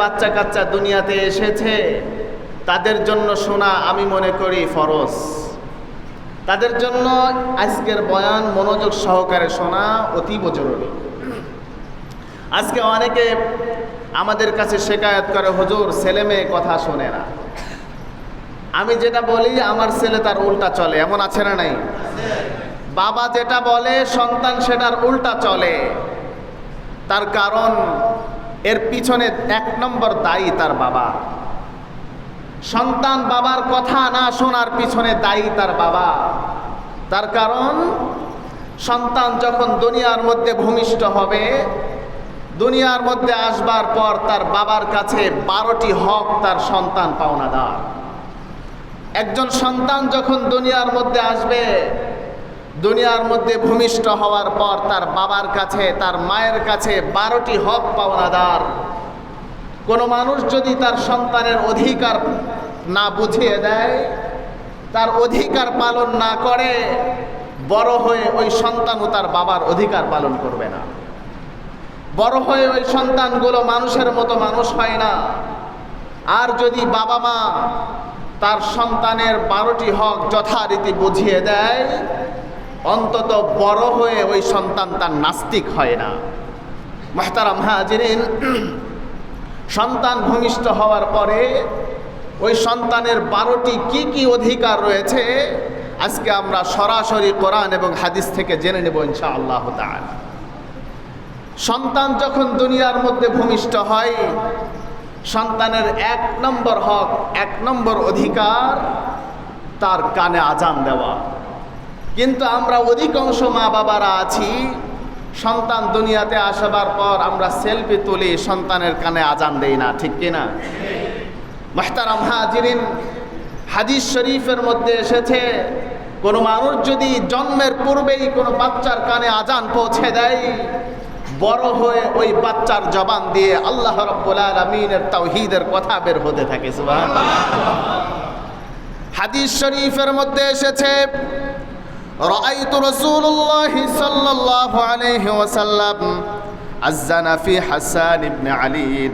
বাচ্চা কাচ্চা দুনিয়াতে এসেছে, তাদের জন্য শোনা আমি মনে করি ফরজ। তাদের জন্য আজকের বয়ান মনোযোগ সহকারে শোনা অতীব জরুরি। আজকে অনেকে আমাদের কাছে শেখায়ত করে, হুজুর, ছেলে মেয়ে কথা শোনে না। আমি যেটা বলি, আমার ছেলে তার উল্টা চলে। এমন আছে না নাই? বাবা যেটা বলে, সন্তান সেটার উল্টা চলে। তার কারণ এর পিছনে এক নম্বর দায়ী তার বাবা। সন্তান বাবার কথা না শোনার পিছনে দায়ী তার বাবা। তার কারণ, সন্তান যখন দুনিয়ার মধ্যে ভূমিষ্ঠ হবে, দুনিয়ার মধ্যে আসবার পর তার বাবার কাছে বারোটি হক তার সন্তান পাওনাদার। একজন সন্তান যখন দুনিয়ার মধ্যে আসবে দুনিয়ার মধ্যে ভূমিষ্ঠ হওয়ার পর তার বাবার কাছে, তার মায়ের কাছে বারোটি হক পাওনাদার। কোনো মানুষ যদি তার সন্তানের অধিকার না বুঝিয়ে দেয়, তার অধিকার পালন না করে, বড় হয়ে ওই সন্তানও তার বাবার অধিকার পালন করবে না। বড় হয়ে ওই সন্তানগুলো মানুষের মতো মানুষ হয় না। আর যদি বাবা মা তার সন্তানের বারোটি হক যথারীতি বুঝিয়ে দেয় অন্তত বড় হয়ে ওই সন্তান তার নাস্তিক হয় না। মাহতারাম হাজিরিন, সন্তান ভূমিষ্ঠ হওয়ার পরে ওই সন্তানের বারোটি কি কি অধিকার রয়েছে, আজকে আমরা সরাসরি কোরআন এবং হাদিস থেকে জেনে নেব ইনশা আল্লাহ সন্তান যখন দুনিয়ার মধ্যে ভূমিষ্ঠ হয়, সন্তানের এক নম্বর হক, এক নম্বর অধিকার, তার কানে আজান দেওয়া। কিন্তু আমরা অধিকাংশ মা বাবারা আছি। সন্তান দুনিয়াতে আসবার পর আমরা সেলফি তুলি, সন্তানের কানে আজান দেই না, ঠিক কিনা মাহতারাম হাজিরিন, হাদিস শরীফের মধ্যে এসেছে, কোনো মানুষ যদি জন্মের পূর্বেই কোনো বাচ্চার কানে আজান পৌঁছে দেয়, বড় হয়ে ওই বাচ্চার জবান দিয়ে আল্লাহ রব্বুল আলমিনের তাওহিদের কথা বের হতে থাকে হাদিস শরীফের মধ্যে এসেছে رأيت رسول الله صلى الله عليه وسلم أذن في حسان بن علي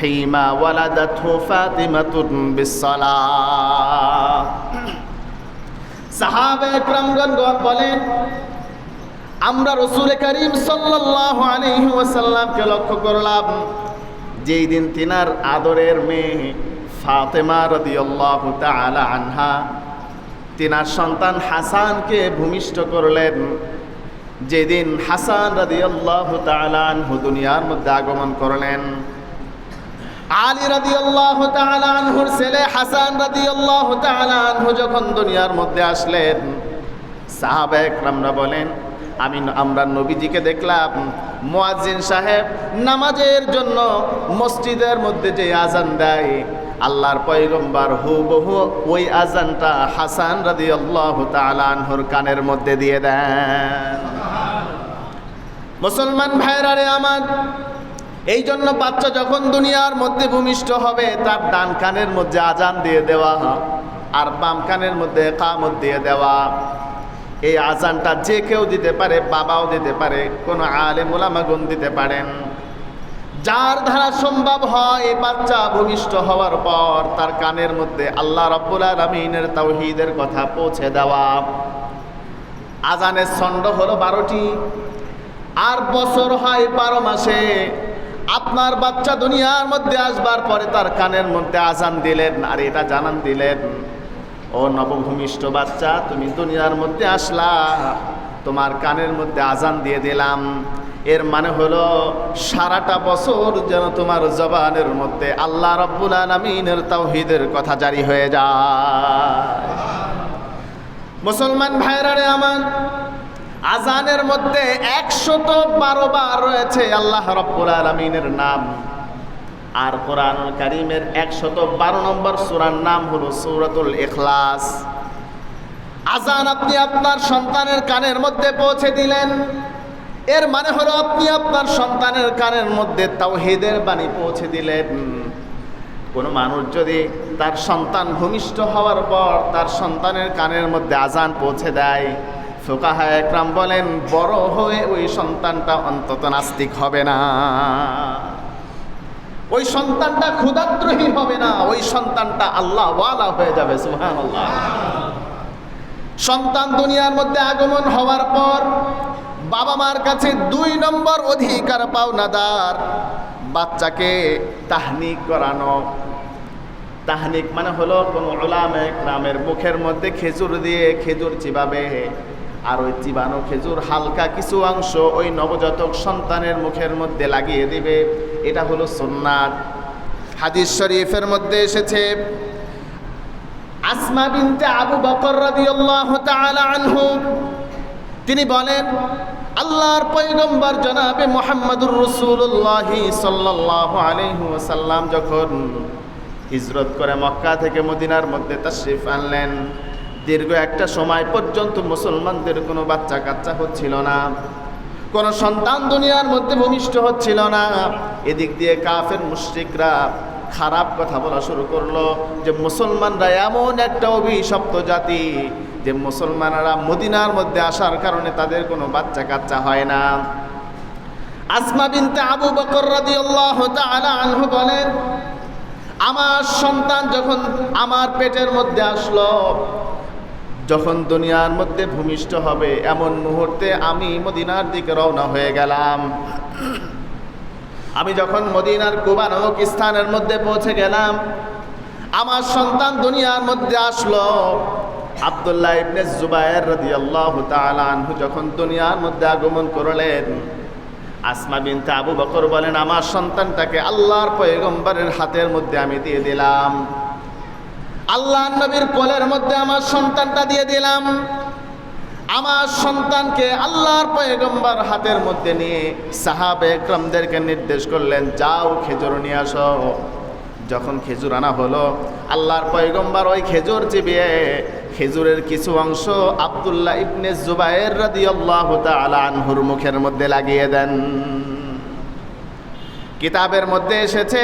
حيما ولدته فاطمة بالصلاة সাহাবে একরামগণ বলেন আমরা রসুল করিম সাল্লাল্লাহু আলাইহি ওয়াসাল্লামকে লক্ষ্য করলাম যেই দিন তিনার আদরের মেয়ে ফাতেমা রাদিয়াল্লাহু তাআলা আনহা তিনার সন্তান হাসানকে ভূমিষ্ঠ করলেন। যেদিন হাসান রাদিয়াল্লাহু তাআলা আনহু দুনিয়ার মধ্যে আগমন করলেন। আলী রাদিয়াল্লাহু তাআলা আনহুর ছেলে হাসান রাদিয়াল্লাহু তাআলা আনহু যখন দুনিয়ার মধ্যে আসলেন, সাহাবা একরামরা বলেন, আমি আমরা নবীজিকে দেখলাম, মুয়াজ্জিন সাহেব নামাজের জন্য মসজিদের মধ্যে যে আজান দেয় আল্লাহর পয়গম্বর হু বহু ওই আজানটা হাসান রাদি আল্লাহ তালানহুর কানের মধ্যে দিয়ে দেন। মুসলমান ভাইরারে আমার এই জন্য বাচ্চা যখন দুনিয়ার মধ্যে ভূমিষ্ঠ হবে, তার ডান কানের মধ্যে আজান দিয়ে দেওয়া আর বাম কানের মধ্যে কামত দিয়ে দেওয়া। এই আজানটা যে কেউ দিতে পারে, বাবাও দিতে পারে, কোনো আলে মোলামাগুন দিতে পারেন। যার দ্বারা সম্ভব হয় বাচ্চা ভূমিষ্ঠ হওয়ার পর তার কানের মধ্যে আল্লাহ রব্বুল আলমিনের তাওহিদের কথা পৌঁছে দেওয়া। আজানের ছন্দ হলো বারোটি। আর বছর হয় বারো মাসে। আপনার বাচ্চা দুনিয়ার মধ্যে আসবার পরে তার কানের মধ্যে আজান দিলেন, আর এটা জানান দিলেন, ও নবভূমিষ্ঠ বাচ্চা, তুমি দুনিয়ার মধ্যে আসলা, তোমার কানের মধ্যে আজান দিয়ে দিলাম। এর মানে হলো সারাটা বছর যেন তোমার জবানের মধ্যে আল্লাহ রব্বুল আলমিনের তাওহিদের কথা জারি হয়ে যায়। মুসলমান ভাইরারে আমার, আজানের মধ্যে একশত বারো বার রয়েছে আল্লাহ রব্বুল আলমিনের নাম। আর কোরআন কারিমের একশত বারো নম্বর সুরার নাম হলো সৌরাতুল এখলাস আজান আপনি আপনার সন্তানের কানের মধ্যে পৌঁছে দিলেন। এর মানে হলো আপনি আপনার সন্তানের কানের মধ্যে তাওহিদের বাণী পৌঁছে দিলেন। কোনো মানুষ যদি তার সন্তান ভূমিষ্ঠ হওয়ার পর তার সন্তানের কানের মধ্যে আজান পৌঁছে দেয়, ফোকাহা একরাম বলেন, বড় হয়ে ওই সন্তানটা অন্তত নাস্তিক হবে না। ওই সন্তানটা ক্ষুদাদ্রোহী হবে না, ওই সন্তানটা আল্লাহ ওয়ালা হয়ে যাবে, সুবহানাল্লাহ। সন্তান দুনিয়ার মধ্যে আগমন হওয়ার পর বাবা মার কাছে দুই নম্বর অধিকার পাওনাদার বাচ্চাকে তাহনিক করানো। তাহনিক মানে হলো কোনো ওলামে গ্রামের মুখের মধ্যে খেজুর দিয়ে খেজুর চিবাবে। আর ওই চিবানো খেজুর হালকা কিছু অংশ ওই নবজাতক সন্তানের মুখের মধ্যে লাগিয়ে দিবে। এটা হলো সুন্নাত। হাদিস শরীফের মধ্যে এসেছে, আসমা বিনতে আবু বকর রাদিয়াল্লাহু তাআলা আনহু, তিনি বলেন আল্লাহর পয়গম্বর জনাবে মোহাম্মদুর রসুল্লাহ সাল্লাল্লাহু আলাইহি ওয়াসাল্লাম যখন হিজরত করে মক্কা থেকে মদিনার মধ্যে তাশরিফ আনলেন, দীর্ঘ একটা সময় পর্যন্ত মুসলমানদের কোনো বাচ্চা কাচ্চা হচ্ছিল না, কোনো সন্তান দুনিয়ার মধ্যে ভূমিষ্ঠ হচ্ছিল না। এদিক দিয়ে কাফের মুশরিকরা খারাপ কথা বলা শুরু করল যে, মুসলমানরা এমন একটা অভিশপ্ত জাতি যে মুসলমানরা মদিনার মধ্যে আসার কারণে তাদের কোনো বাচ্চা কাচ্চা হয় না। আসমা বিনতে আবু বকর রাদিয়াল্লাহু তাআলা আনহু বলেন, আমার সন্তান যখন আমার পেটের মধ্যে আসলো, যখন দুনিয়ার মধ্যে ভূমিষ্ঠ হবে, এমন মুহূর্তে আমি মদিনার দিকে রওনা হয়ে গেলাম। আমি যখন মদিনার কুবা নামক স্থানের মধ্যে পৌঁছে গেলাম, আমার সন্তান দুনিয়ার মধ্যে আসলো আব্দুল্লাহ ইবনে জুবায়ের রাদিয়াল্লাহু তাআলা আনহু যখন দুনিয়ার মধ্যে আগমন করলেন, আসমা বিনতে আবু বকর বলেন, আমার সন্তানটাকে আল্লাহর পয়গম্বরের হাতের মধ্যে আমি দিয়ে দিলাম। আল্লাহ নবীর কোলের মধ্যে আমার সন্তানটা দিয়ে দিলাম। আমার সন্তানকে আল্লাহর পয়গম্বর হাতের মধ্যে নিয়ে সাহাবে একরমদেরকে নির্দেশ করলেন, যাও খেজুর নিয়ে আসো। যখন খেজুর আনা হলো, আল্লাহর পয়গম্বর ওই খেজুর চিবিয়ে খেজুরের কিছু অংশ আব্দুল্লাহ ইবনে জুবায়ের রাদিয়াল্লাহু তাআলা আনহুর মুখের মধ্যে লাগিয়ে দেন। কিতাবের মধ্যে এসেছে,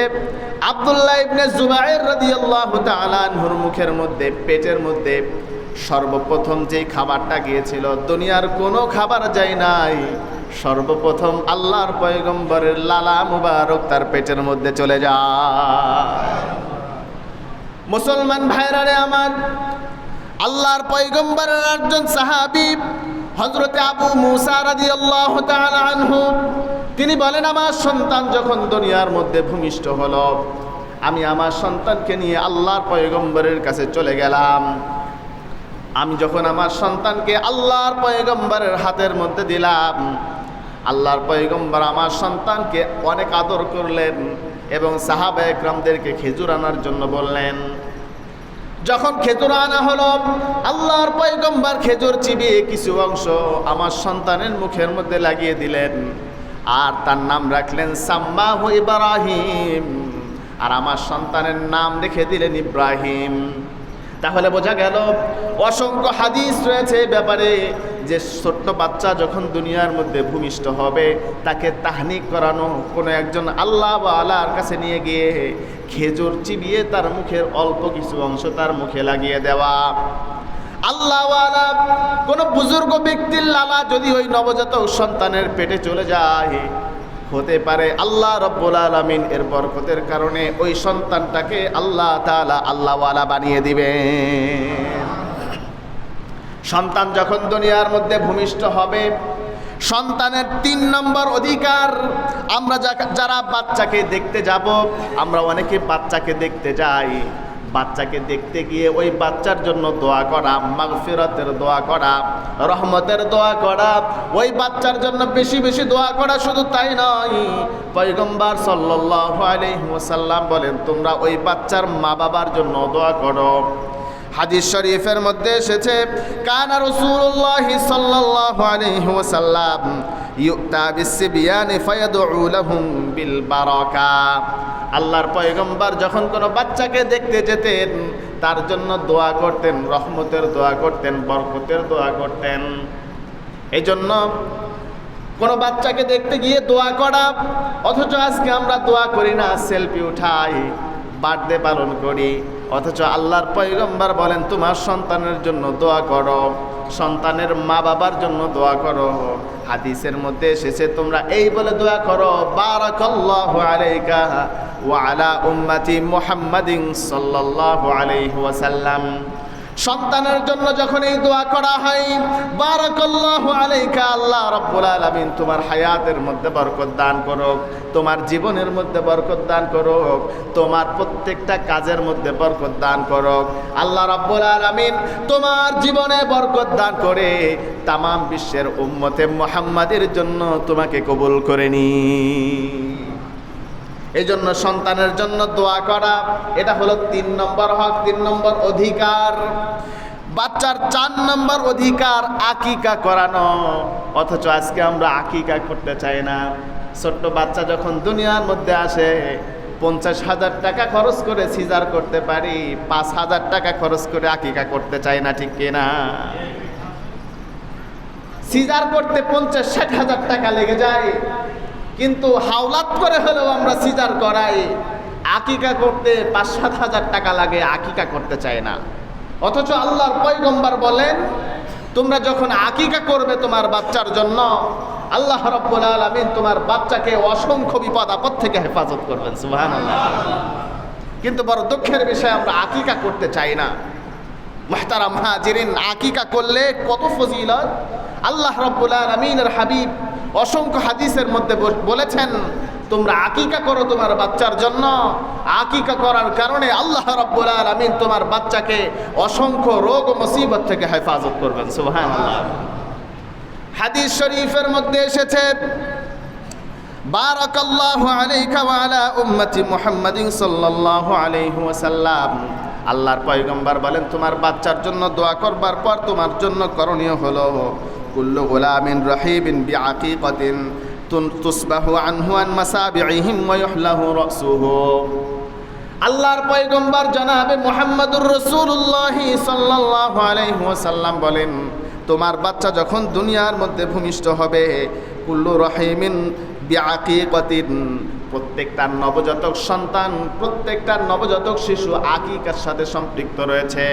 আব্দুল্লাহ ইবনে জুবায়ের রাদিয়াল্লাহু তাআলা আনহুর মুখের মধ্যে, পেটের মধ্যে সর্বপ্রথম যেই খাবারটা গিয়েছিল, দুনিয়ার কোনো খাবার যায় নাই। সর্বপ্রথম আল্লাহর পয়গম্বরের লালা মুবারক তার পেটের মধ্যে চলে যায়। মুসলমান ভাইরারে আমার আল্লাহর পয়গম্বরের একজন সাহাবি হজরতে আবু মুসা রাদিয়াল্লাহু তাআলা আনহু, তিনি বলেন, আমার সন্তান যখন দুনিয়ার মধ্যে ভূমিষ্ঠ হলো, আমি আমার সন্তানকে নিয়ে আল্লাহর পয়গম্বরের কাছে চলে গেলাম। আমি যখন আমার সন্তানকে আল্লাহর পয়গম্বরের হাতের মধ্যে দিলাম, আল্লাহর পয়গম্বর আমার সন্তানকে অনেক আদর করলেন এবং সাহাবা একরামদেরকে খেজুর আনার জন্য বললেন যখন খেজুর আনা হলো, আল্লাহর পয়গম্বর খেজুর চিবিয়ে কিছু অংশ আমার সন্তানের মুখের মধ্যে লাগিয়ে দিলেন। আর তার নাম রাখলেন সাম্মাহ ইব্রাহিম। আর আমার সন্তানের নাম রেখে দিলেন ইব্রাহিম। তাহলে বোঝা গেল অসংখ্য হাদিস রয়েছে ব্যাপারে যে ছোট্ট বাচ্চা যখন দুনিয়ার মধ্যে ভূমিষ্ঠ হবে, তাকে তাহনিক করানো, কোনো একজন আল্লাহ বা আল্লাহর কাছে নিয়ে গিয়ে খেজুর চিবিয়ে তার মুখের অল্প কিছু অংশ তার মুখে লাগিয়ে দেওয়া। আল্লাহওয়ালা কোনো বুজুর্গ ব্যক্তির লালা যদি ওই নবজাতক সন্তানের পেটে চলে যায় হতে পারে। আল্লাহ রব্বুল আলমিন এর বরকতের কারণে ওই সন্তানটাকে আল্লাহ তালা আল্লাহওয়ালা বানিয়ে দিবে সন্তান যখন দুনিয়ার মধ্যে ভূমিষ্ঠ হবে, সন্তানের তিন নম্বর অধিকার, আমরা যারা বাচ্চাকে দেখতে যাব, আমরা অনেকে বাচ্চাকে দেখতে যাই। বাচ্চাকে দেখতে গিয়ে ওই বাচ্চার জন্য দোয়া করা, মাগফিরাতের দোয়া করা, রহমতের দোয়া করা, ওই বাচ্চার জন্য বেশি বেশি দোয়া করা শুধু তাই নয়। পয়গম্বর সাল্লাল্লাহু আলাইহি ওয়াসাল্লাম বলেন, তোমরা ওই বাচ্চার মা বাবার জন্য দোয়া করো। হাদিস শরীফের মধ্যে এসেছে, কানা রাসূলুল্লাহ সাল্লাল্লাহু আলাইহি ওয়াসাল্লাম ইউতা বিসবিয়ানি ফায়াদউ লাহুম বিল বারাকা। আল্লাহর পয়গম্বর যখন কোনো বাচ্চাকে দেখতে যেতেন, তার জন্য দোয়া করতেন, রহমতের দোয়া করতেন, বরকতের দোয়া করতেন। এই জন্য কোনো বাচ্চাকে দেখতে গিয়ে দোয়া করা, অথচ আজকে আমরা দোয়া করি না, সেলফি উঠাই, বার্থডে পালন করি, অথচ আল্লাহর পয়গম্বর বলেন, তোমার সন্তানের জন্য দোয়া করো, সন্তানের মা বাবার জন্য দোয়া করো। হাদিসের মধ্যে এসেছে, তোমরা এই বলে দোয়া করো, বারাকাল্লাহু আলাইকা ওয়ালা উম্মাতি মোহাম্মদিন সাল্লাহ আলাইহি ওয়াসাল্লাম। সন্তানের জন্য যখন এই দোয়া করা হয়, বারাকাল্লাহু আলাইকা, আল্লাহ রাব্বুল আলামিন তোমার হায়াতের মধ্যে বরকত দান করুক, তোমার জীবনের মধ্যে বরকত দান করুক, তোমার প্রত্যেকটা কাজের মধ্যে বরকত দান করুক। আল্লাহ রাব্বুল আলামিন তোমার জীবনে বরকত দান করে তাম বিশ্বের উম্মতে মুহাম্মাদের জন্য তোমাকে কবুল করে নি এই জন্য সন্তানের জন্য দোয়া করা, এটা হলো তিন নম্বর হক, তিন নম্বর অধিকার। বাচ্চার চার নম্বর অধিকার আকিকা করানো, অথচ আজকে আমরা আকিকা করতে চাই না। ছোট্ট বাচ্চা যখন দুনিয়ার মধ্যে আসে, পঞ্চাশ হাজার টাকা খরচ করে সিজার করতে পারি, পাঁচ হাজার টাকা খরচ করে আকিকা করতে চাই না, ঠিক কিনা? সিজার করতে পঞ্চাশ, ষাট হাজার টাকা লেগে যায়। কিন্তু হাওলাত করে হলেও আমরা সিজার করাই। আকিকা করতে পাঁচ সাত হাজার টাকা লাগে, আকিকা করতে চায় না। অথচ আল্লাহর পয়গম্বর বলেন, তোমরা যখন আকিকা করবে তোমার বাচ্চার জন্য, আল্লাহ রব্বুল আলমিন তোমার বাচ্চাকে অসংখ্য বিপদ আপদ থেকে হেফাজত করবেন সুহান কিন্তু বড় দুঃখের বিষয়ে, আমরা আকিকা করতে চাই না। মাহতারাম হাজিরিন, আকিকা করলে কত ফজিলত? আল্লাহ রব্বুল আলমিনের হাবিব অসংখ্য হাদিসের মধ্যে বলেছেন, তোমরা আকিকা করো তোমার বাচ্চার জন্য। আকিকা করার কারণে আল্লাহ রব্বুল আলমিন তোমার বাচ্চাকে অসংখ্য রোগ মুসিবত থেকে হেফাজত করবেন। সুহান হাদিস শরীফের মধ্যে এসেছে, বারাকাল্লাহু আলাইকা ওয়া আলা উম্মতি মুহাম্মাদিন সাল্লাল্লাহু আলাইহি ওয়াসাল্লাম। আল্লাহর পয়গম্বর বলেন, তোমার বাচ্চার জন্য দোয়া করবার পর তোমার জন্য করণীয় হলো কুল্লু গোলামিন রহিবিন বিআকিকাতিন তুন তুসবাহু আনহু আন মাসাবিহিম ওয়া ইহলাহু রাসুহু। আল্লাহর পয়গম্বর জনাবে মুহাম্মদুর রাসূলুল্লাহ সাল্লাল্লাহু আলাইহি ওয়াসাল্লাম বলেন, তোমার বাচ্চা যখন দুনিয়ার মধ্যে ভূমিষ্ঠ হবে, কুল্লু রহিমিন বিআকিকাতিন, প্রত্যেকটা নবজাতক সন্তান, প্রত্যেকটা নবজাতক শিশু আকিকার সাথে সম্পৃক্ত রয়েছে।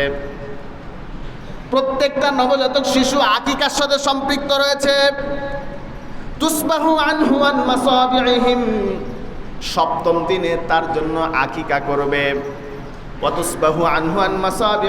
প্রত্যেকটা নবজাতক শিশু আকিকার সাথে সম্পৃক্ত রয়েছে। তুসবাহু আনহুয়ান আন মাসাবিহিম সপ্তম দিনে তার জন্য আকিকা করবে। অতুসবাহু আনহুয়ান আন মাসাবি